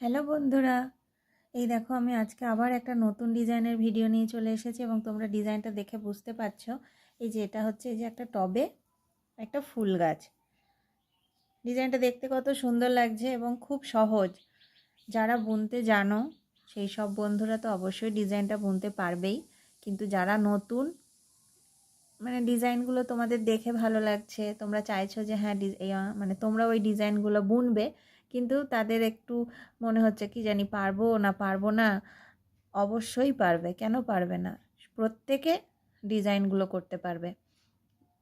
Hello বন্ধুরা। এই দেখো, আমি আজকে আবার একটা নতুন ডিজাইনের ভিডিও নিয়ে চলে এসেছি এবং তোমরা ডিজাইনটা দেখে বুঝতে পারছ। এই যে এটা হচ্ছে, এই যে একটা টবে একটা ফুল গাছ। ডিজাইনটা দেখতে কত সুন্দর লাগছে এবং খুব সহজ। যারা বুনতে জানো, সেই সব বন্ধুরা তো অবশ্যই ডিজাইনটা বুনতে পারবেই। কিন্তু যারা নতুন মানে ডিজাইনগুলো তোমাদের দেখে ভালো লাগছে, তোমরা চাইছো যে হ্যাঁ মানে তোমরা ওই ডিজাইনগুলো বুনবে কিন্তু তাদের একটু মনে হচ্ছে কি জানি পারব না পারব না। অবশ্যই পারবে, কেন পারবে না? প্রত্যেকে ডিজাইনগুলো করতে পারবে।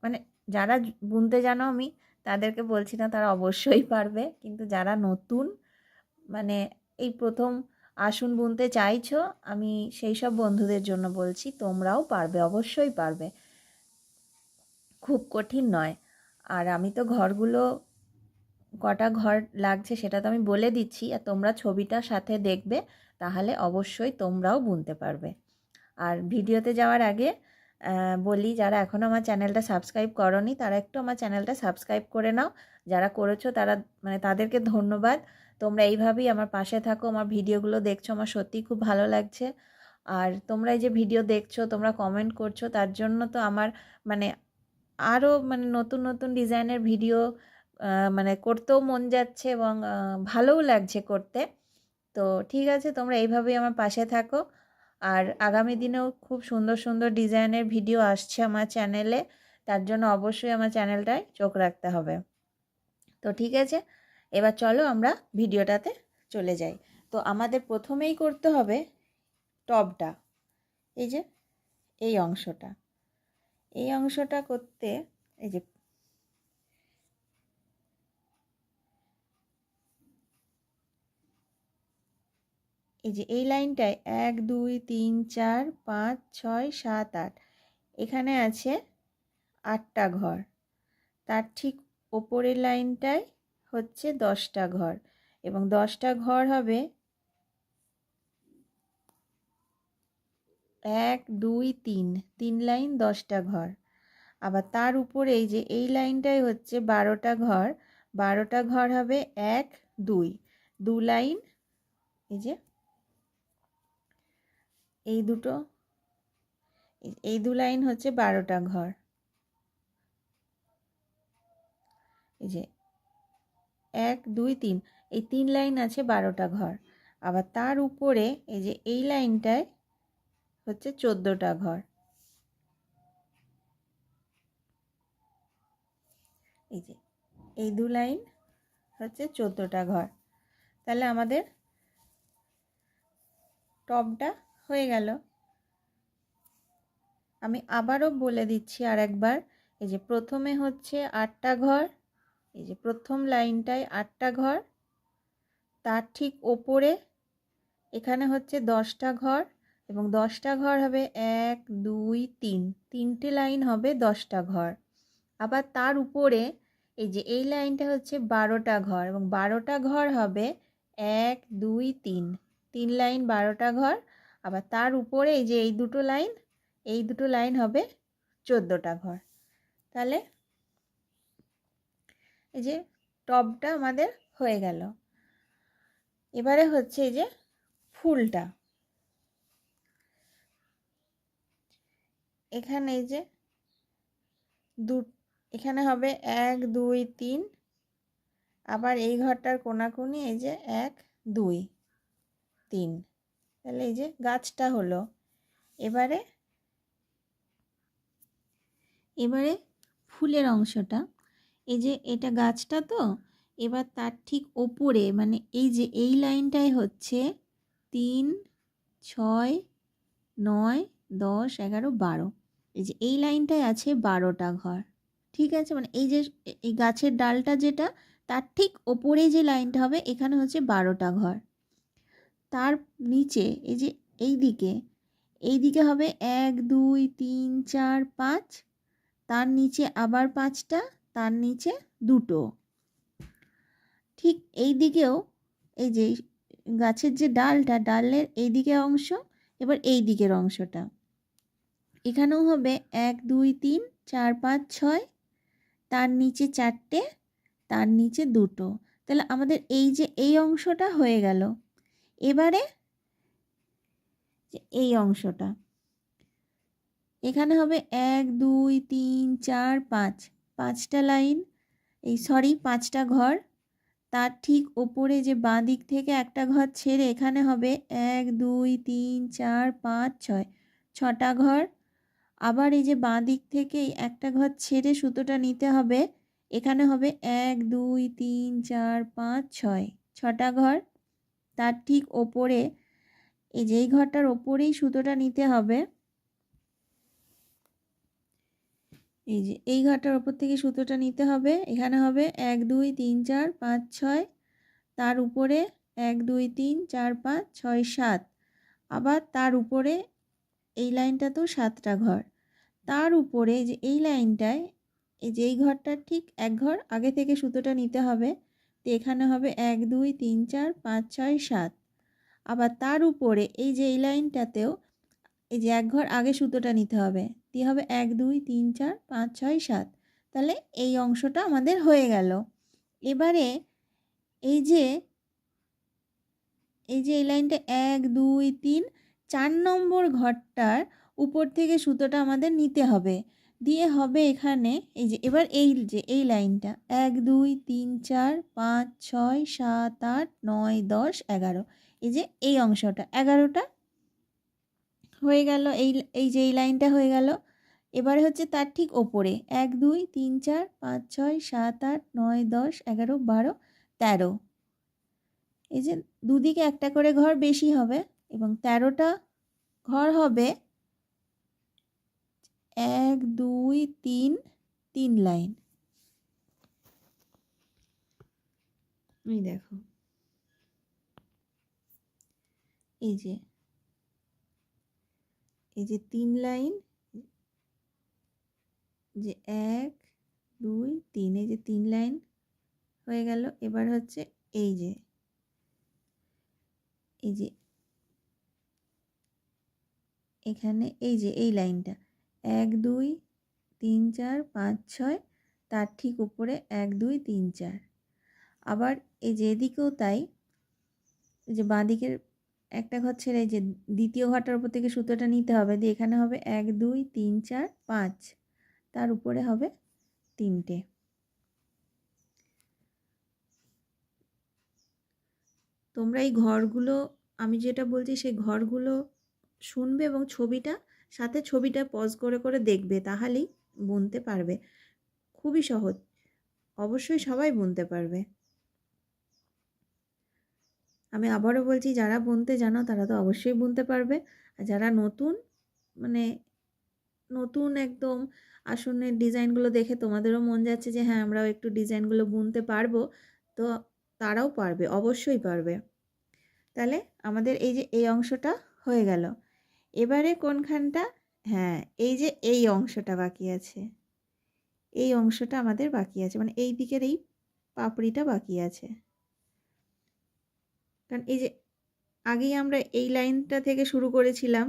মানে যারা বুনতে জানো আমি, তাদেরকে বলছি না তারা অবশ্যই পারবে, কিন্তু যারা নতুন মানে এই প্রথম আসন বুনতে চাইছো, আমি সেই সব বন্ধুদের জন্য বলছি, তোমরাও পারবে, অবশ্যই পারবে। খুব কঠিন নয়। আর আমি তো ঘরগুলো কটা ঘর লাগছে সেটা তো আমি বলে দিচ্ছি, আর তোমরা ছবিটা সাথে দেখবে, তাহলে অবশ্যই তোমরাও বুনতে পারবে। আর ভিডিওতে যাওয়ার আগে বলি যারা এখনও আমার চ্যানেলটা সাবস্ক্রাইব করনি, তারা একটু আমার চ্যানেলটা সাবস্ক্রাইব করে নাও। যারা করেছ তারা মানে তাদেরকে ধন্যবাদ। তোমরা এইভাবেই আমার পাশে থাকো, আমার ভিডিওগুলো দেখছ, আমার সত্যিই খুব ভালো লাগছে। আর তোমরা এই যে ভিডিও দেখছ, তোমরা কমেন্ট করছ, তার জন্য তো আমার মানে আরও মানে নতুন নতুন ডিজাইনের ভিডিও মানে করতেও মন যাচ্ছে এবং ভালোও লাগছে করতে। তো ঠিক আছে, তোমরা এইভাবেই আমার পাশে থাকো। আর আগামী দিনেও খুব সুন্দর সুন্দর ডিজাইনের ভিডিও আসছে আমার চ্যানেলে। তার জন্য অবশ্যই আমার চ্যানেলটায় চোখ রাখতে হবে। তো ঠিক আছে, এবার চলো আমরা ভিডিওটাতে চলে যাই। তো আমাদের প্রথমেই করতে হবে টবটা এই যে, এই অংশটা। এই অংশটা করতে, এই যে এই যে এই লাইনটায় এক, দুই, তিন, চার, পাঁচ, ছয়, সাত, আট, এখানে আছে আটটা ঘর। তার ঠিক ওপরের লাইনটায় হচ্ছে দশটা ঘর এবং দশটা ঘর হবে এক, দুই, তিন তিন লাইন দশটা ঘর। আবার তার উপরে এই যে এই লাইনটাই হচ্ছে বারোটা ঘর বারোটা ঘর হবে এক, দুই, দু লাইন এই যে এই দুটো, এই- দু লাইন হচ্ছে বারোটা ঘর। এই যে এক, দুই, তিন, এই তিন লাইন আছে বারোটা ঘর। আবার তার উপরে এই যে এই লাইনটায় হচ্ছে চোদ্দোটা ঘর। এই যে এই দু লাইন হচ্ছে চোদ্দোটা ঘর। তাহলে আমাদের টপটা হয়ে গেল। আমি আবারও বলে দিচ্ছি আর একবার এই যে প্রথমে হচ্ছে আটটা ঘর, এই যে প্রথম লাইনটায় আটটা ঘর, তার ঠিক ওপরে এখানে হচ্ছে দশটা ঘর এবং দশটা ঘর হবে এক, দুই, তিন। তিনটে লাইন হবে দশটা ঘর। আবার তার উপরে এই যে এই লাইনটা হচ্ছে বারোটা ঘর এবং বারোটা ঘর হবে এক, দুই, তিন। তিন লাইন বারোটা ঘর আবার তার উপরে এই যে এই দুটো লাইন, এই দুটো লাইন হবে চোদ্দোটা ঘর। তাহলে এই যে টবটা আমাদের হয়ে গেল। এবারে হচ্ছে এই যে ফুলটা। এখানে এই যে দু, এখানে হবে এক, দুই, তিন। আবার এই ঘরটার কোনাকুনি এই যে এক, দুই, তিন। তাহলে এই যে গাছটা হলো। এবারে এবারে ফুলের অংশটা। এই যে এটা গাছটা তো, এবার তার ঠিক ওপরে মানে এই যে এই লাইনটাই হচ্ছে তিন, ছয়, নয়, দশ, এগারো, বারো। এই যে এই লাইনটায় আছে বারোটা ঘর। ঠিক আছে? মানে এই যে এই গাছের ডালটা যেটা, তার ঠিক ওপরে যে লাইনটা হবে, এখানে হচ্ছে বারোটা ঘর। তার নিচে, এই যে এই দিকে এই দিকে হবে এক, দুই, তিন, চার, পাঁচ। তার নিচে আবার পাঁচটা, তার নিচে দুটো। ঠিক এই দিকেও এই যে গাছের যে ডালটা, ডালের এই দিকে অংশ, এবার এই দিকের অংশটা। এখানেও হবে এক, দুই, তিন, চার, পাঁচ, ছয়। তার নিচে চারটে, তার নিচে দুটো। তাহলে আমাদের এই যে এই অংশটা হয়ে গেল। এবারে এই অংশটা। এখানে হবে এক, দুই, তিন, চার, পাঁচ। পাঁচটা লাইন, এই সরি, পাঁচটা ঘর। তার ঠিক ওপরে যে বাঁ দিক থেকে একটা ঘর ছেড়ে এখানে হবে এক, দুই, তিন, চার, পাঁচ, ছয়। ছটা ঘর। আবার এই যে বাঁ দিক থেকে একটা ঘর ছেড়ে সুতোটা নিতে হবে, এখানে হবে এক, দুই, তিন, চার, পাঁচ, ছয়। ছটা ঘর। তার ঠিক ওপরে, এই যেই ঘরটার ওপরেই সুতোটা নিতে হবে, এই যে, এই ঘরটার ওপর থেকে সুতোটা নিতে হবে, এখানে হবে এক, দুই, তিন, চার, পাঁচ, ছয়, তার উপরে এক, দুই, তিন, চার, পাঁচ, ছয়, সাত, আবার তার উপরে এই লাইনটাতেও সাতটা ঘর, তার উপরে যে এই লাইনটায়, এই যে এই ঘরটার ঠিক এক ঘর আগে থেকে সুতোটা নিতে হবে তো এখানে হবে এক, দুই, তিন, চার, পাঁচ, ছয়, সাত। আবার তার উপরে এই যে এই লাইনটাতেও এই যে এক ঘর আগে সুতোটা নিতে হবে, দিয়ে হবে এক, দুই, তিন, চার, পাঁচ, ছয়, সাত। তাহলে এই অংশটা আমাদের হয়ে গেল। এবারে এই যে এই যে এই লাইনটা এক, দুই, তিন, চার নম্বর ঘরটার উপর থেকে সুতোটা আমাদের নিতে হবে। দিয়ে হবে এখানে এই যে, এবার এই যে, এই লাইনটা। এক, দুই, তিন, চার, পাঁচ, ছয়, সাত, আট, নয়, দশ, এগারো। এই যে, এই অংশটা, এগারোটা হয়ে গেল, এই এই যে, এই লাইনটা হয়ে গেল। এবারে হচ্ছে তার ঠিক ওপরে। এক, দুই, তিন, চার, পাঁচ, ছয়, সাত, আট, নয়, দশ, এগারো, বারো, তেরো। এই যে, দুদিকে একটা করে ঘর বেশি হবে এবং তেরোটা ঘর হবে এক দুই তিন তিন লাইন। এই দেখো। এই যে। এই যে তিন লাইন যে এক দুই তিন এই যে তিন লাইন হয়ে গেল। এবার হচ্ছে এই যে। এই যে। এখানে এই যে এই লাইনটা। এক, দুই, তিন, চার, পাঁচ, ছয়, তার ঠিক উপরে এক, দুই, তিন, চার। আবার এই যে এদিকেও তাই যে বাঁ দিকের একটা ঘর ছেড়ে যে দ্বিতীয় ঘরটার উপর থেকে সুতোটা নিতে হবে, দিয়ে এখানে হবে এক, দুই, তিন, চার, পাঁচ, তার উপরে হবে তিনটে। তোমরা এই ঘরগুলো, আমি যেটা বলছি সেই ঘরগুলো শুনবে এবং ছবিটা সাথে ছবিটা পজ করে করে দেখবে, তাহলেই বুনতে পারবে। খুবই সহজ। অবশ্যই সবাই বুনতে পারবে। আমি আবারও বলছি, যারা বুনতে জানো, তারা তো অবশ্যই বুনতে পারবে। আর যারা নতুন মানে নতুন একদম আসনের ডিজাইনগুলো দেখে তোমাদেরও মন যাচ্ছে যে হ্যাঁ আমরাও একটু ডিজাইনগুলো বুনতে পারব, তো তারাও পারবে, অবশ্যই পারবে। তাহলে আমাদের এই যে, এই অংশটা হয়ে গেল। এবারে কোনখানটা? হ্যাঁ এই যে এই অংশটা বাকি আছে। এই অংশটা আমাদের বাকি আছে মানে এই দিকের এই পাপড়িটা বাকি আছে। কারণ এই যে আগেই আমরা এই লাইনটা থেকে শুরু করেছিলাম,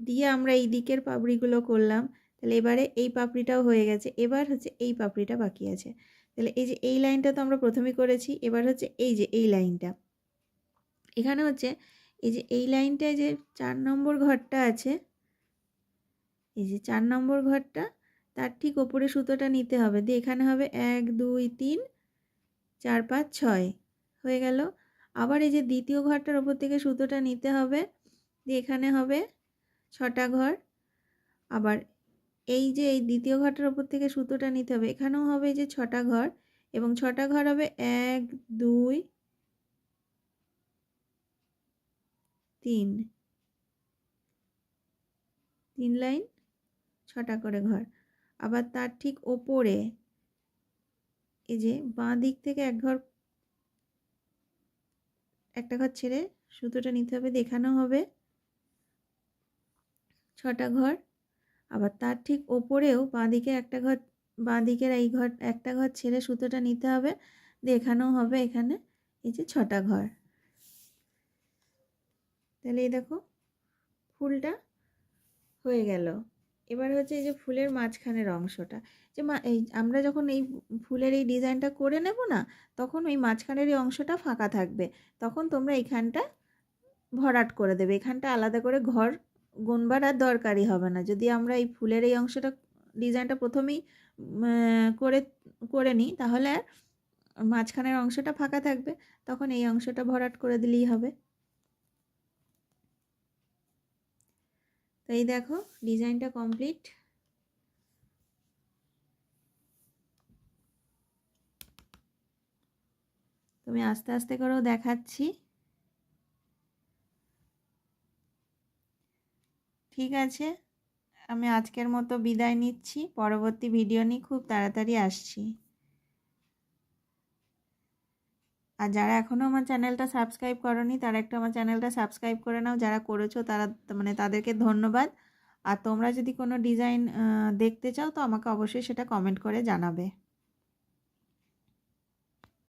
দিয়ে আমরা এই দিকের পাপড়িগুলো করলাম, তাহলে এবারে এই পাপড়িটাও হয়ে গেছে, এবার হচ্ছে এই পাপড়িটা বাকি আছে। তাহলে এই যে এই লাইনটা তো আমরা প্রথমেই করেছি, এবার হচ্ছে এই যে এই লাইনটা। এখানে হচ্ছে এই যে এই লাইনটায় যে চার নম্বর ঘরটা আছে, এই যে চার নম্বর ঘরটা, তার ঠিক ওপরে সুতোটা নিতে হবে। দিয়ে এখানে হবে এক, দুই, তিন, চার, পাঁচ, ছয়। হয়ে গেল। আবার এই যে দ্বিতীয় ঘরটার ওপর থেকে সুতোটা নিতে হবে। দিয়ে এখানে হবে ছটা ঘর। আবার এই যে এই দ্বিতীয় ঘরটার ওপর থেকে সুতোটা নিতে হবে, এখানেও হবে যে ছটা ঘর। এবং ছটা ঘর হবে এক, দুই তিন। তিন লাইন, ছটা করে ঘর। আবার তার ঠিক ওপরে, এই যে বাঁ দিক থেকে এক ঘর, একটা ঘর ছেড়ে সুতোটা নিতে হবে, দেখানো হবে। ছটা ঘর, আবার তার ঠিক ওপরেও বাঁ দিকে একটা ঘর, বাঁ দিকের এই ঘর, একটা ঘর ছেড়ে সুতোটা নিতে হবে, দেখানো হবে এখানে, এই যে ছটা ঘর। তাহলে এই দেখো, ফুলটা হয়ে গেল। এবার হচ্ছে এই যে ফুলের মাঝখানের অংশটা, যে এই আমরা যখন এই ফুলের এই ডিজাইনটা করে নেব না, তখন ওই মাঝখানের এই অংশটা ফাঁকা থাকবে। তখন তোমরা এইখানটা ভরাট করে দেবে। এখানটা আলাদা করে ঘর গুনবার আর দরকারই হবে না। যদি আমরা এই ফুলের এই অংশটা ডিজাইনটা প্রথমেই করে করে নিই, তাহলে আর মাঝখানের অংশটা ফাঁকা থাকবে। তখন এই অংশটা ভরাট করে দিলেই হবে। তো এই দেখো, ডিজাইনটা কমপ্লিট। তুমি আস্তে আস্তে করেও দেখাচ্ছি। ঠিক আছে, আমি আজকের মতো বিদায় নিচ্ছি। পরবর্তী ভিডিও নিয়ে খুব তাড়াতাড়ি আসছি। আর যারা এখনও আমার চ্যানেলটা সাবস্ক্রাইব করনি, তারা একটু আমার চ্যানেলটা সাবস্ক্রাইব করে নাও। যারা করেছ তারা মানে তাদেরকে ধন্যবাদ। আর তোমরা যদি কোনো ডিজাইন দেখতে চাও তো আমাকে অবশ্যই সেটা কমেন্ট করে জানাবে।